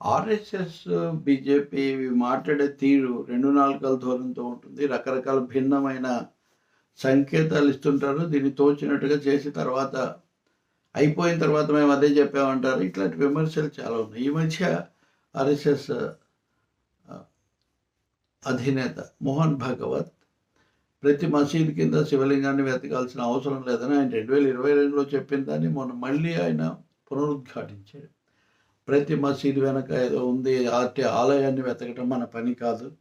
RSS BJP ఇవి మాట్లాడే తీరు రెండు నాలుకల ధోరణితో ఉంటుంది. రకరకాల భిన్నమైన సంకేతాలు ఇస్తుంటారు. దీన్ని తోచినట్టుగా చేసి తర్వాత అయిపోయిన తర్వాత మేము అదే చెప్పామంటారు. ఇట్లాంటి విమర్శలు చాలా ఉన్నాయి. ఈ మధ్య ఆర్ఎస్ఎస్ అధినేత మోహన్ భాగవత్ ప్రతి మసీద్ కింద శివలింగాన్ని వెతకాల్సిన అవసరం లేదని ఆయన రెండు వేల ఇరవై రెండులో చెప్పిన దాన్ని మొన్న మళ్ళీ ఆయన పునరుద్ఘాటించాడు. ప్రతి మసీదు వెనక ఏదో ఉంది ఆటి ఆలయాన్ని వెతకటం మన పని కాదు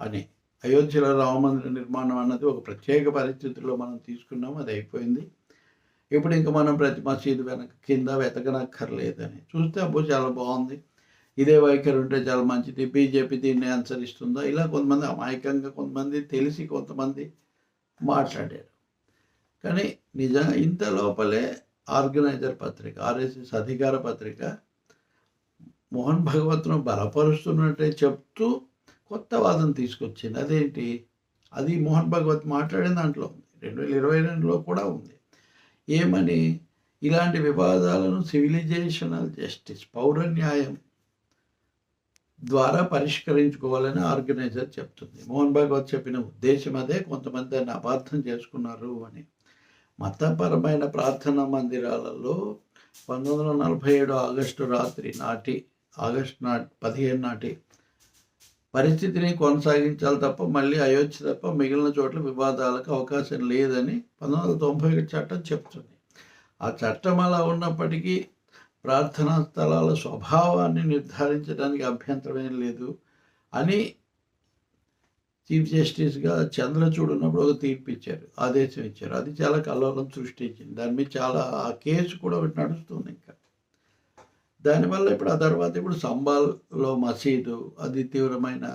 అని. అయోధ్యలో రామమందిర నిర్మాణం అన్నది ఒక ప్రత్యేక పరిస్థితుల్లో మనం తీసుకున్నాం అది అయిపోయింది. ఇప్పుడు ఇంకా మనం ప్రతి మసీదు వెనక కింద వెతకనక్కర్లేదని. చూస్తే అబ్బో చాలా బాగుంది. ఇదే వైఖరి ఉంటే చాలా మంచిది. బీజేపీ దీన్ని అనుసరిస్తుందా ఇలా కొంతమంది అమాయకంగా కొంతమంది తెలిసి కొంతమంది మాట్లాడారు. కానీ నిజంగా ఇంత లోపలే ఆర్గనైజర్ పత్రిక ఆర్ఎస్ఎస్ అధికార పత్రిక మోహన్ భగవత్ను బలపరుస్తున్నట్టే చెప్తూ కొత్త వాదన తీసుకొచ్చింది. అదేంటి? అది మోహన్ భగవత్ మాట్లాడిన దాంట్లో ఉంది. రెండు వేల ఇరవై రెండులో కూడా ఉంది. ఏమని? ఇలాంటి వివాదాలను సివిలైజేషనల్ జస్టిస్ పౌర న్యాయం ద్వారా పరిష్కరించుకోవాలని ఆర్గనైజర్ చెప్తుంది. మోహన్ భాగవత్ చెప్పిన ఉద్దేశం అదే. కొంతమంది దాన్ని అపార్థం చేసుకున్నారు అని. మతపరమైన ప్రార్థనా మందిరాలలో పంతొమ్మిది వందల నలభై ఏడు ఆగస్టు రాత్రి నాటి ఆగస్టు నాటి పదిహేను నాటి పరిస్థితిని కొనసాగించాలి తప్ప మళ్ళీ అయోధ్య తప్ప మిగిలిన చోట్ల వివాదాలకు అవకాశం లేదని పంతొమ్మిది వందల తొంభై ఒకటి చట్టం చెప్తుంది ఆ చట్టం అలా ఉన్నప్పటికీ ప్రార్థనా స్థలాల స్వభావాన్ని నిర్ధారించడానికి అభ్యంతరమేం లేదు అని చీఫ్ జస్టిస్గా చంద్రచూడ్ ఉన్నప్పుడు ఒక తీర్పు ఇచ్చారు ఆదేశం ఇచ్చారు. అది చాలా కలవరం సృష్టించింది. దాని మీద చాలా ఆ కేసు కూడా ఒకటి నడుస్తుంది ఇంకా. దానివల్ల ఇప్పుడు ఆ తర్వాత ఇప్పుడు సంబాల్లో మసీదు అది తీవ్రమైన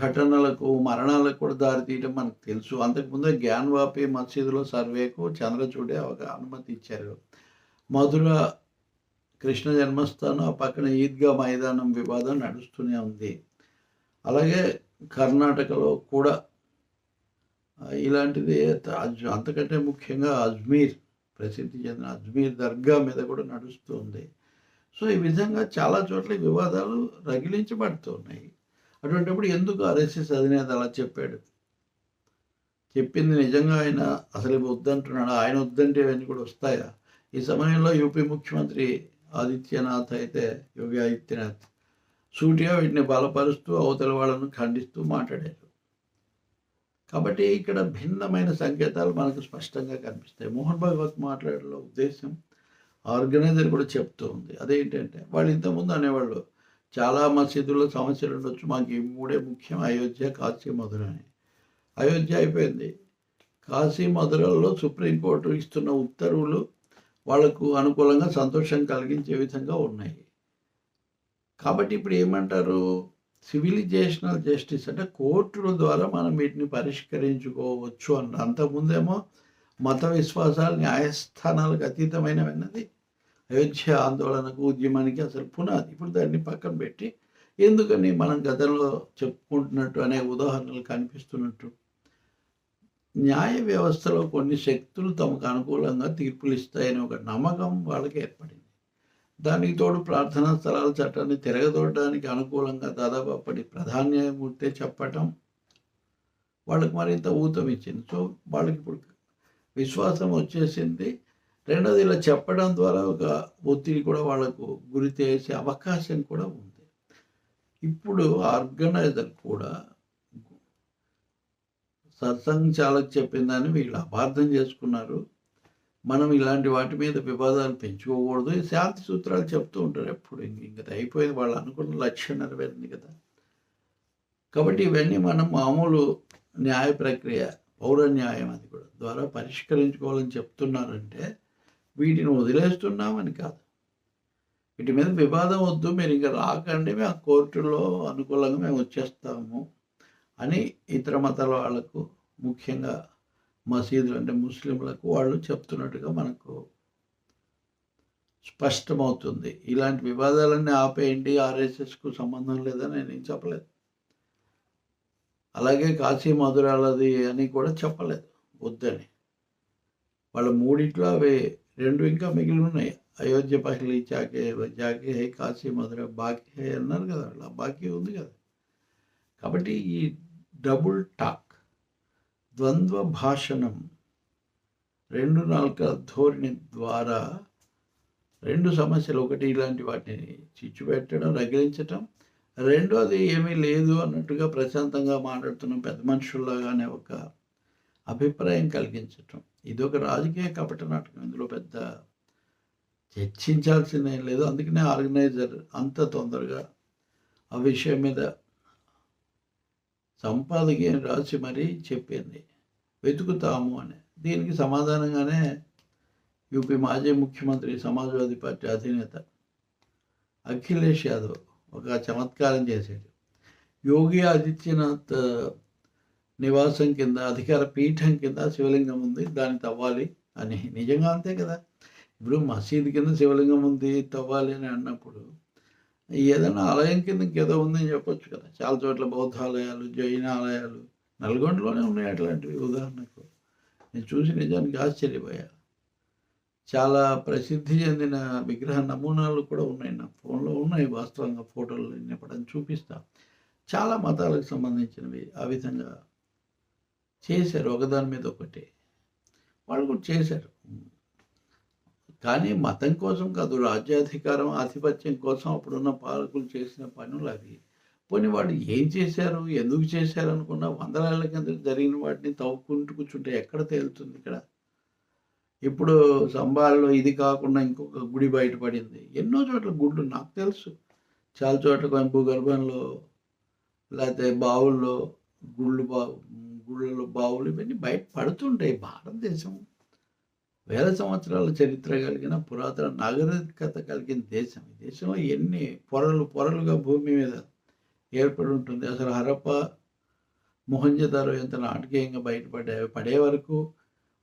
ఘటనలకు మరణాలకు కూడా దారితీయడం మనకు తెలుసు. అంతకుముందే జ్ఞాన్వాపి మసీదులో సర్వేకు చంద్రచూడే ఒక అనుమతి ఇచ్చారు. మధుర కృష్ణ జన్మస్థానం ఆ పక్కన ఈద్గా మైదానం వివాదం నడుస్తూనే ఉంది. అలాగే కర్ణాటకలో కూడా ఇలాంటిది అంతకంటే ముఖ్యంగా అజ్మీర్ ప్రసిద్ధి చెందిన అజ్మీర్ దర్గా మీద కూడా నడుస్తుంది సో ఈ విధంగా చాలా చోట్ల వివాదాలు రగిలించబడుతున్నాయి. అటువంటిప్పుడు ఎందుకు ఆర్ఎస్ఎస్ అధినేత అలా చెప్పాడు? చెప్పింది నిజంగా ఆయన అసలు వద్దంటున్నాడు? ఆయన వద్దంటే ఇవన్నీ కూడా వస్తాయా? ఈ సమయంలో యూపీ ముఖ్యమంత్రి ఆదిత్యనాథ్ అయితే యోగి ఆదిత్యనాథ్ సూటిగా వీటిని బలపరుస్తూ అవతల వాళ్ళను ఖండిస్తూ మాట్లాడారు. కాబట్టి ఇక్కడ భిన్నమైన సంకేతాలు మనకు స్పష్టంగా కనిపిస్తాయి. మోహన్ భగవత్ మాట్లాడలో ఉద్దేశం ఆర్గనైజర్ కూడా చెప్తూ ఉంది. అదేంటంటే వాళ్ళు ఇంతకుముందు అనేవాళ్ళు చాలా మసీదుల్లో సమస్యలు ఉండొచ్చు మాకు ఈ మూడే ముఖ్యం అయోధ్య కాశీ మధుర అని. అయోధ్య అయిపోయింది. కాశీ మధురలో సుప్రీంకోర్టు ఇస్తున్న ఉత్తర్వులు వాళ్ళకు అనుకూలంగా సంతోషం కలిగించే విధంగా ఉన్నాయి. కాబట్టి ఇప్పుడు ఏమంటారు? సివిలైజేషనల్ జస్టిస్ అంటే కోర్టుల ద్వారా మనం వీటిని పరిష్కరించుకోవచ్చు అన్న అంతకుముందేమో మత విశ్వాసాలు న్యాయస్థానాలకు అతీతమైనవన్నది. అయోధ్య ఆందోళనకు ఉద్యమానికి అసలు పునాది. ఇప్పుడు దాన్ని పక్కన పెట్టి ఎందుకని మనం గతంలో చెప్పుకుంటున్నట్టు అనే ఉదాహరణలు కనిపిస్తున్నట్టు. న్యాయ వ్యవస్థలో కొన్ని శక్తులు తమకు అనుకూలంగా తీర్పులు ఇస్తాయని ఒక నమ్మకం వాళ్ళకి ఏర్పడింది. దానికి తోడు ప్రార్థనా స్థలాల చట్టాన్ని తిరగదోడడానికి అనుకూలంగా దాదాపు అప్పటి ప్రధాన న్యాయమూర్తే చెప్పటం వాళ్ళకి మరింత ఊతం ఇచ్చింది. సో వాళ్ళకి ఇప్పుడు విశ్వాసం వచ్చేసింది. రెండోది ఇలా చెప్పడం ద్వారా ఒక ఒత్తిడి కూడా వాళ్ళకు గురి చేసే అవకాశం కూడా ఉంది. ఇప్పుడు ఆర్గనైజర్ కూడా సత్సంగ్ చాలా చెప్పిందని వీళ్ళు అపార్థం చేసుకున్నారు. మనం ఇలాంటి వాటి మీద వివాదాలు పెంచుకోకూడదు. ఈ శాంతి సూత్రాలు చెప్తూ ఉంటారు ఎప్పుడు. ఇంకా ఇంక అయిపోయింది. వాళ్ళు అనుకున్న లక్ష్యం నెరవేరింది కదా. కాబట్టి ఇవన్నీ మనం మామూలు న్యాయ ప్రక్రియ పౌర న్యాయం అది కూడా. ద్వారా పరిష్కరించుకోవాలని చెప్తున్నారంటే వీటిని వదిలేస్తున్నామని కాదు. వీటి మీద వివాదం వద్దు మీరు ఇంకా రాకండి మేము కోర్టులో అనుకూలంగా మేము వచ్చేస్తాము అని ఇతర మతాల వాళ్ళకు ముఖ్యంగా మసీదులు అంటే ముస్లింలకు వాళ్ళు చెప్తున్నట్టుగా మనకు స్పష్టమవుతుంది. ఇలాంటి వివాదాలన్నీ ఆపేయండి ఆర్ఎస్ఎస్కు సంబంధం లేదని నేను చెప్పలేదు. అలాగే కాశీ మధురాలది అని కూడా చెప్పలేదు వద్దని. వాళ్ళ మూడిట్లో అవి రెండు ఇంకా మిగిలి ఉన్నాయి. అయోధ్య పహలి చాకే జాకే హై కాశీ మధుర బాకీ హై అన్నారు కదా అలా బాకీ ఉంది కదా. కాబట్టి ఈ డబుల్ టాక్ ద్వంద్వ భాషణం రెండు నాలుక ధోరణి ద్వారా రెండు సమస్యలు ఒకటి ఇలాంటి వాటిని చిచ్చు పెట్టడం రగిలించటం రెండోది ఏమీ లేదు అన్నట్టుగా ప్రశాంతంగా మాట్లాడుతున్న పెద్ద మనుషుల్లాగానే ఒక అభిప్రాయం కలిగించటం. ఇది ఒక రాజకీయ కపట నాటకం. ఇందులో పెద్ద చర్చించాల్సిందే లేదు. అందుకనే ఆర్గనైజర్ అంత తొందరగా ఆ విషయం మీద సంపాదకి రాసి మరీ చెప్పింది. వెతుకుతాము అని. దీనికి సమాధానంగానే యూపీ మాజీ ముఖ్యమంత్రి సమాజ్వాదీ పార్టీ అధినేత అఖిలేష్ యాదవ్ ఒక చమత్కారం చేశాడు. యోగి ఆదిత్యనాథ్ నివాసం కింద అధికార పీఠం కింద శివలింగం ఉంది దాన్ని తవ్వాలి అని. నిజంగా అంతే కదా? ఇప్పుడు మసీద్ కింద శివలింగం ఉంది తవ్వాలి అని అన్నప్పుడు ఏదైనా ఆలయం కింద ఇంకేదో ఉందని చెప్పొచ్చు కదా? చాలా చోట్ల బౌద్ధ ఆలయాలు జైన ఆలయాలు నల్గొండలోనే ఉన్నాయి అట్లాంటివి. ఉదాహరణకు నేను చూసి నిజానికి ఆశ్చర్యపోయాను. చాలా ప్రసిద్ధి చెందిన విగ్రహ నమూనాలు కూడా ఉన్నాయి. నా ఫోన్లో ఉన్నాయి వాస్తవంగా ఫోటోలు ఎప్పుడని చూపిస్తా. చాలా మతాలకు సంబంధించినవి ఆ విధంగా చేశారు. ఒకదాని మీద ఒకటి వాళ్ళు కూడా చేశారు. కానీ మతం కోసం కాదు రాజ్యాధికారం ఆధిపత్యం కోసం అప్పుడున్న పాలకులు చేసిన పనులు అవి. పోనీ వాళ్ళు ఏం చేశారు ఎందుకు చేశారు అనుకున్న వందల కింద జరిగిన వాటిని తవ్వుకుంటూ కూర్చుంటే ఎక్కడ తేలుతుంది ఇక్కడ? ఇప్పుడు సంబాల్లో ఇది కాకుండా ఇంకొక గుడి బయటపడింది. ఎన్నో చోట్ల గుళ్ళు నాకు తెలుసు. చాలా చోట్ల భూగర్భంలో లేకపోతే బావుల్లో గుళ్ళు బావు గుళ్ళలో బావులు ఇవన్నీ బయట పడుతుంటాయి. భారతదేశం వేల సంవత్సరాల చరిత్ర కలిగిన పురాతన నాగరికత కలిగిన దేశం. ఈ దేశంలో ఎన్ని పొరలు పొరలుగా భూమి మీద ఏర్పడి ఉంటుంది. అసలు హరప్ప మొహంజదారో ఎంత నాటకీయంగా బయటపడే పడే వరకు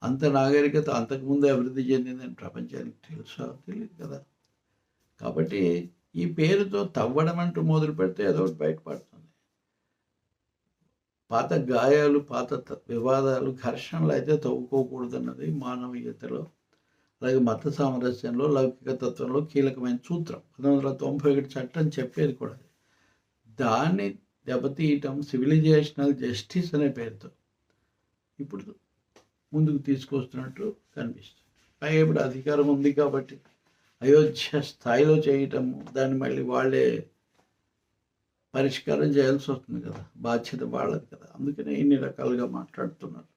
అంత నాగరికత అంతకుముందే అభివృద్ధి చెందిందని ప్రపంచానికి తెలుసా? తెలియదు కదా. కాబట్టి ఈ పేరుతో తవ్వడం అంటూ మొదలు పెడితే ఏదో బయటపడుతుంది. పాత గాయాలు పాత వివాదాలు ఘర్షణలు అయితే తవ్వుకోకూడదన్నది మానవీయతలో అలాగే మత సామరస్యంలో లౌకిక తత్వంలో కీలకమైన సూత్రం. పంతొమ్మిది వందల తొంభై ఒకటి చట్టం చెప్పేది కూడా దాన్ని దెబ్బతీయటం సివిలైజేషనల్ జస్టిస్ అనే పేరుతో. ఇప్పుడు ముందుకు తీసుకొస్తున్నట్టు కనిపిస్తుంది. పైగా ఇప్పుడు అధికారం ఉంది కాబట్టి అయోధ్య స్థాయిలో చేయటము దాన్ని మళ్ళీ వాళ్ళే పరిష్కారం చేయాల్సి వస్తుంది కదా. బాధ్యత వాళ్ళది కదా. అందుకనే ఇన్ని రకాలుగా మాట్లాడుతున్నారు.